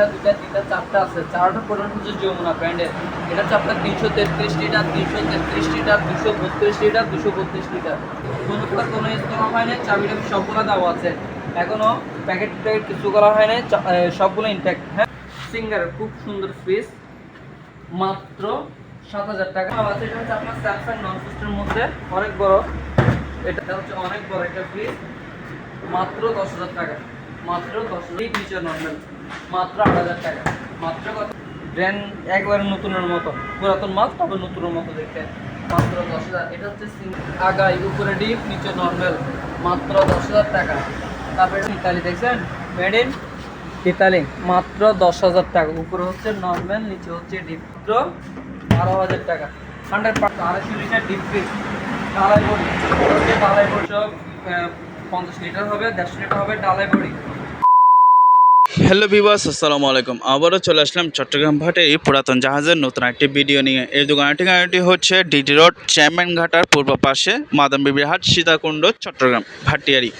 একটা দুটা তিনটা, চারটা আছে। চারটা প্রোডাক্ট হচ্ছে যমুনা ব্র্যান্ডের এটা হচ্ছে আপনার তিনশো তেত্রিশ লিটার, তিনশো তেত্রিশ লিটার, দুশো বত্রিশ লিটার, দুশো বত্রিশ লিটার। কোনো প্রকার কোনো ইউজ হয় না চাবিটা সবগুলো দেওয়া আছে। এখনও প্যাকেট ট্যাকেট কিছু করা হয় না সবগুলো ইনট্যাক্ট হ্যাঁ? সিঙ্গার খুব সুন্দর ফ্রিজ মাত্র সাত হাজার টাকা। আছে, এটা হচ্ছে আপনার স্যামসাং নন সিস্টের মধ্যে। অনেক বড়। এটা হচ্ছে অনেক বড় একটা ফ্রিজ মাত্র দশ হাজার টাকা। মাত্র দশ নিচে নর্মাল মাত্র আট হাজার টাকা। মাত্র কত? ব্র্যান্ড একবারে নতুনের মতো। পুরাতন মাল তবে নতুনের মতো দেখতে। মাত্র দশ হাজার। এটা হচ্ছে আগাই উপরে ডিপ নিচে নর্মাল মাত্র দশ হাজার টাকা। তারপরে ইতালি দেখছেন? মেড ইন ইতালি মাত্র দশ হাজার টাকা। উপরে হচ্ছে নর্মাল নিচে হচ্ছে ডিপ। মাত্র বারো হাজার টাকা। হান্ড্রেড পার্সেন্ট আড়াইশো লিটার ডিপ ফ্রিজ। ডালাই বড়ি। ডালাই বড়ি সব পঞ্চাশ লিটার হবে দেড়শো লিটার হবে ডালাই বড়ি। হ্যালো বিবাস আসসালামু আলাইকুম। আবারও চলে আসলাম চট্টগ্রাম ঘাটে এই পুরাতন জাহাজের নতুন একটি ভিডিও নিয়ে। এই দোকানের ঠিকানাটি হচ্ছে ডিডি রোড, চেয়ারম্যান ঘাটার পূর্ব পাশে মাদাম বিবির হাট সীতাকুণ্ড, চট্টগ্রাম ভাটিয়ারি।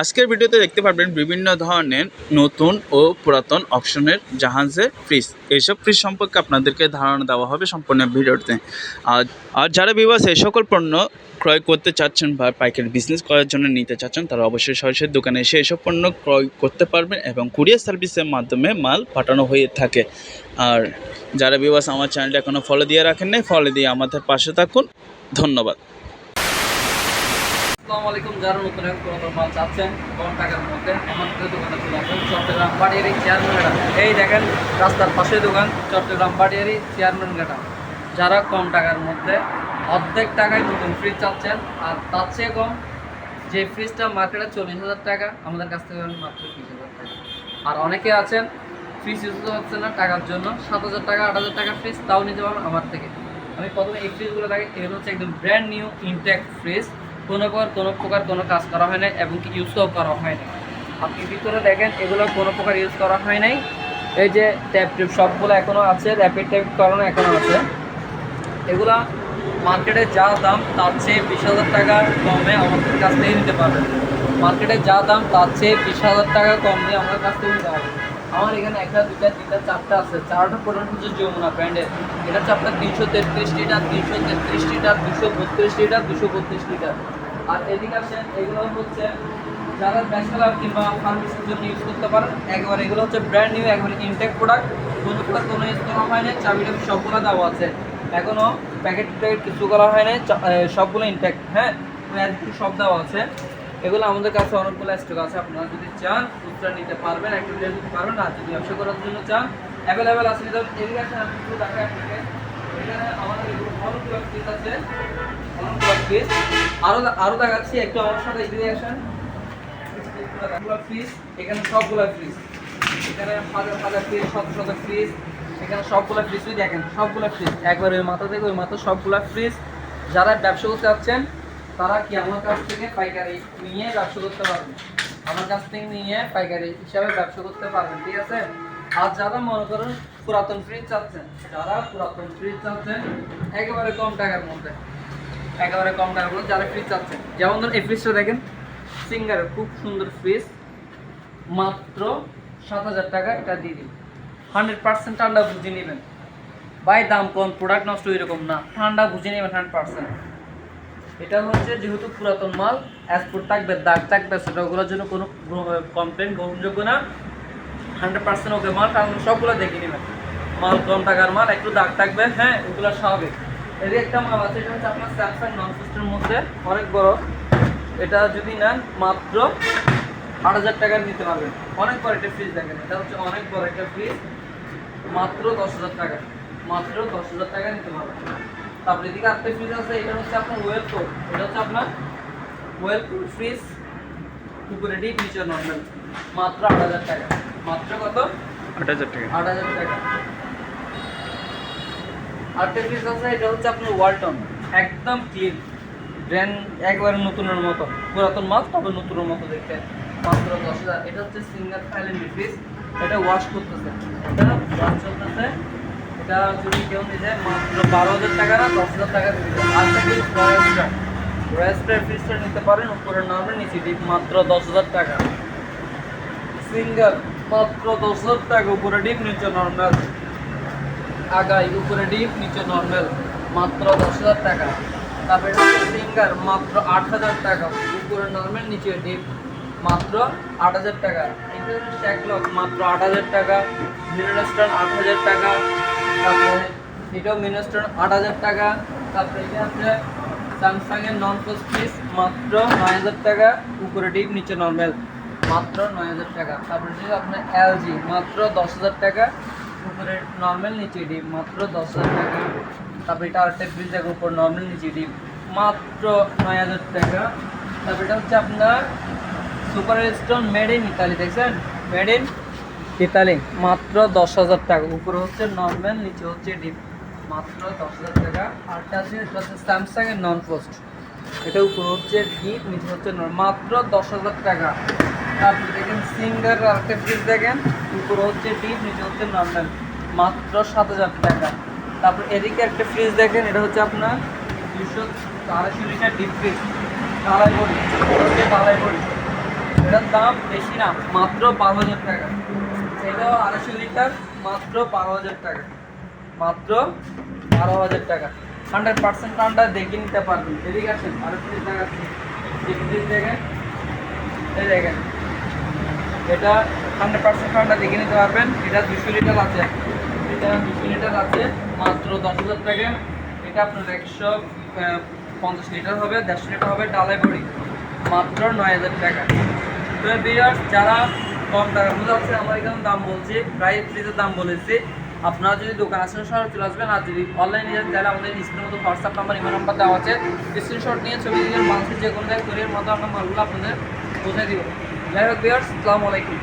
আজকের ভিডিওতে দেখতে পারবেন বিভিন্ন ধরনের নতুন ও পুরাতন অপশনের জাহাজের ফ্রিজ। এইসব ফ্রিজ সম্পর্কে আপনাদেরকে ধারণা দেওয়া হবে সম্পূর্ণ ভিডিওতে। আর আর যারা বিবাস এই সকল পণ্য ক্রয় করতে চাচ্ছেন বা পাইকারি বিজনেস করার জন্য নিতে চাচ্ছেন, তারা অবশ্যই সরাসরি দোকানে এসে এসব পণ্য ক্রয় করতে পারবেন এবং কুরিয়ার সার্ভিসের মাধ্যমে মাল পাঠানো হয়ে থাকে। আর যারা বিবাস আমার চ্যানেলটা এখনও ফলো দিয়ে রাখেন নাই ফলো দিয়ে আমাদের পাশে থাকুন। ধন্যবাদ। আসসালামু আলাইকুম যারা নতুন এখন কোনো মাল চাচ্ছেন কম টাকার মধ্যে আমাদের দোকানে চলে আসবেন চট্টগ্রাম বাড়িয়ারি চেয়ারম্যান এই দেখেন, রাস্তার পাশে দোকান, চট্টগ্রাম বাড়িয়ারি চেয়ারম্যান ঘাটা যারা কম টাকার মধ্যে অর্ধেক টাকায় নতুন ফ্রিজ চাচ্ছেন, আর তার চেয়ে কম যে ফ্রিজটা মার্কেটে চল্লিশ হাজার টাকা, আমাদের কাছ থেকে মাত্র বিশ হাজার টাকা। আর অনেকে আছেন ফ্রিজ ইউজ হচ্ছে না টাকার জন্য, সাত হাজার টাকা, আট হাজার টাকা ফ্রিজ তাও নিতে পারবেন আমার থেকে। আমি প্রথমে এই ফ্রিজগুলো দেখি, এগুলো হচ্ছে একদম ব্র্যান্ড নিউ ইনটেক ফ্রিজ কোনো প্রকার কোনো প্রকার কোনো কাজ করা হয় না এবং কি ইউজও করা হয় না আপনি ভিতরে দেখেন, এগুলো কোনো প্রকার ইউজ করা হয় নাই। এই যে ট্যাপ টিপ সবগুলো এখনও আছে র্যাপিড ট্যাপ করানো এখনও আছে। এগুলা মার্কেটে যা দাম, তার চেয়ে বিশ হাজার টাকা কমে আমাদের কাছ থেকে নিতে পারবেন। মার্কেটে যা দাম, তার চেয়ে বিশ হাজার টাকা কম দিয়ে আমার কাছ থেকে নিতে পারবেন। আমার এখানে একটা দুটা তিনটা, চারটা আছে। চারটা প্রোডাক্ট হচ্ছে যমুনা ব্র্যান্ডের এটা আপনার তিনশো তেত্রিশ লিটার, তিনশো তেত্রিশ লিটার, দুশো বত্রিশ লিটার, দুশো বত্রিশ লিটার। আর এদিকে আসেন, এগুলো হচ্ছে যারা ব্যাচেলার কিংবা ফার্মেসির জন্য ইউজ করতে পারেন, একবার এগুলো হচ্ছে ব্র্যান্ড নিউ একবার ইনটেক প্রোডাক্ট কোনো কোনো ইউজ করা হয় না চাবিটা সবগুলো দেওয়া আছে। এখনও প্যাকেট ট্যাকেট কিছু করা হয় না সবগুলো ইনটেক্ট হ্যাঁ? সব দেওয়া আছে। এগুলো আমাদের কাছে অনেকগুলো স্টক আছে আপনারা যদি চান, খুচরা নিতে পারবেন, একটু নিতে পারবেন, আর যদি ব্যবসা করার জন্য চান অ্যাভেলেবেল আছে যেমন এদিকে এখানে আমাদের অনেকগুলো পিস আছে। অনেকগুলো আরও আরও দেখাচ্ছি একটু আমার সাথে ফ্রিজ এখানে সবগুলো ফ্রিজ এখানে হাজার হাজার ফ্রিজ শত শত ফ্রিজ এখানে সবগুলো ফ্রিজই দেখেন সবগুলো ফ্রিজ একবার ওই মাথা থেকে ওই মাথা সবগুলো ফ্রিজ যারা ব্যবসা করতে চাচ্ছেন তারা কি আমার কাছ থেকে পাইকারি নিয়ে ব্যবসা করতে পারবে? আমার কাছ থেকে নিয়ে পাইকারি হিসাবে ব্যবসা করতে পারবেন ঠিক আছে? আর যারা মনে করেন পুরাতন ফ্রিজ চাচ্ছেন, যারা পুরাতন ফ্রিজ চাচ্ছেন, একেবারে কম টাকার মধ্যে, একেবারে কম টাকার মধ্যে যারা ফ্রিজ চাচ্ছেন। যেমন ধরুন এই ফ্রিজটা দেখেন সিঙ্গারের খুব সুন্দর ফ্রিজ মাত্র সাত হাজার টাকা এটা দিয়ে দিন। হান্ড্রেড পার্সেন্ট ঠান্ডা বুঝে নেবেন। বাই দাম কম প্রোডাক্ট নষ্ট এরকম না। ঠান্ডা বুঝে নেবেন হান্ড্রেড পার্সেন্ট এটা হচ্ছে যেহেতু পুরাতন মাল এক্সপোর্ট থাকবে দাগ, থাকবে সেটা, ওগুলোর জন্য কোনো কমপ্লেন গ্রহণযোগ্য না। হান্ড্রেড পার্সেন্ট ওকে মাল, কারণ সবগুলো দেখে নেবেন। মাল কম টাকার মাল, একটু দাগ থাকবে হ্যাঁ ওগুলো স্বাভাবিক। এদের একটা মাল আছে, এটা হচ্ছে আপনার স্যামসাং নন সিস্টেমের মধ্যে, অনেক বড়। এটা যদি নেন মাত্র আট হাজার টাকার নিতে পারবেন। অনেক বড় একটা ফ্রিজ দেখেন, এটা হচ্ছে অনেক বড় একটা ফ্রিজ মাত্র দশ হাজার টাকা। মাত্র দশ হাজার টাকা নিতে পারবেন। তারপরে এদিকে আরেকটা ফ্রিজ আছে এটা হচ্ছে আপনার ওয়েল কোড এটা হচ্ছে আপনার ওয়েল কোড ফ্রিজ উপরে ডিপ নিচে নর্মাল মাত্র আট হাজার টাকা। মাত্র কত? আট হাজার টাকা। আট হাজার টাকা। আরেকটা ফ্রিজ আছে এটা হচ্ছে আপনার ওয়ালটন একদম ক্লিন ব্র্যান্ড একবারে নতুনের মতো পুরাতন মাল তবে নতুনের মতো দেখতে। মাত্র দশ হাজার। এটা হচ্ছে সিঙ্গার থাইল্যান্ড ফ্রিজ এটা ওয়াশ করতেছে। এটা ওয়াশ চলতেছে এটা যদি কেউ নিয়ে মাত্র বারো হাজার টাকা না দশ হাজার টাকা দিবে আরেকটা ফ্রিজ রয়েস্টার রয়েস্টার ফ্রিজটা নিতে পারেন, উপরে নামে নিচে ডিপ মাত্র দশ হাজার টাকা। সিঙ্গার মাত্র দশ হাজার টাকা, উপরে ডিপ নিচে নর্মাল আগাই, উপরে ডিপ নিচে নর্মাল মাত্র দশ হাজার টাকা। তারপরে সিঙ্গার মাত্র আট হাজার টাকা। উপরে নর্মাল নিচে ডিপ মাত্র আট হাজার টাকা। এটা ট্যাকলক মাত্র আট হাজার টাকা। আট হাজার টাকা। তারপরে এটাও মিনারেস্টন আট হাজার টাকা। তারপরে এটা স্যামসাংয়ের নন প্লাস পিস মাত্র নয় হাজার টাকা। উপরে ডিপ, নিচে নর্মাল মাত্র নয় হাজার টাকা। তারপরে যে আপনার এলজি মাত্র দশ হাজার টাকা। উপরে নর্মাল নিচে ডিপ, মাত্র দশ হাজার টাকা। তারপরে এটা আরেকটা ফ্রিজ দেখো, উপর নর্মাল নিচে ডিপ। মাত্র নয় হাজার টাকা। তারপরে এটা হচ্ছে আপনার super stone made in Italy দেখছেন? মেড ইন ইতালি, মাত্র দশ হাজার টাকা। উপরে হচ্ছে নর্মাল নিচে হচ্ছে ডিপ মাত্র দশ হাজার টাকা। আরটা আছে, এটা হচ্ছে স্যামসাং এর নন পোস্ট এটা উপরে হচ্ছে ডিপ নিচে হচ্ছে। মাত্র দশ হাজার টাকা। তারপরে দেখেন সিঙ্গার আরেকটা ফ্রিজ দেখেন। উপরে হচ্ছে ডিপ নিচে হচ্ছে নর্মাল মাত্র সাত হাজার টাকা। তারপর এদিকে একটা ফ্রিজ দেখেন, এটা হচ্ছে আপনার দুশো আড়াইশো লিটার ডিপ ফ্রিজ ঢালাই বড়ি। ঢালাই বড়ি। এটার দাম বেশি না, মাত্র বারো হাজার টাকা। এটাও আড়াইশো লিটার, মাত্র বারো হাজার টাকা। মাত্র বারো হাজার টাকা। হান্ড্রেড পার্সেন্ট ঠান্ডা দেখে নিতে পারবেন এদিকে আসেন দেখাচ্ছি। এই ফ্রিজ দেখেন, এই দেখেন। এটা হান্ড্রেড পার্সেন্ট ঠান্ডা দেখে নিতে পারবেন। এটা দুশো লিটার আছে। এটা দুশো লিটার আছে, মাত্র দশ হাজার টাকা। এটা আপনার একশো পঞ্চাশ লিটার হবে, দেড়শো লিটার হবে ডালাই বড়ি। মাত্র নয় হাজার টাকা। তো বিয়ার্স যারা কম টাকার মধ্যে আছে আমার এখানে দাম বলছে, প্রায় ফ্রিজের দাম বলেছে। আপনারা যদি দোকান আসেন শহরে চলে আসবেন। আর যদি অনলাইনে যান, তাহলে আমাদের স্ক্রিনের মতো হোয়াটসঅ্যাপ নাম্বার ইমেল নাম্বার দেওয়া আছে। স্ক্রিনশট নিয়ে ছবি দিয়ে মানুষের যে কোনো জায়গায় কোরিয়ার মতো আমরা মালগুলো আপনাদের পৌঁছে দিব। যাই হোক বিয়ার্স আসসালামু আলাইকুম।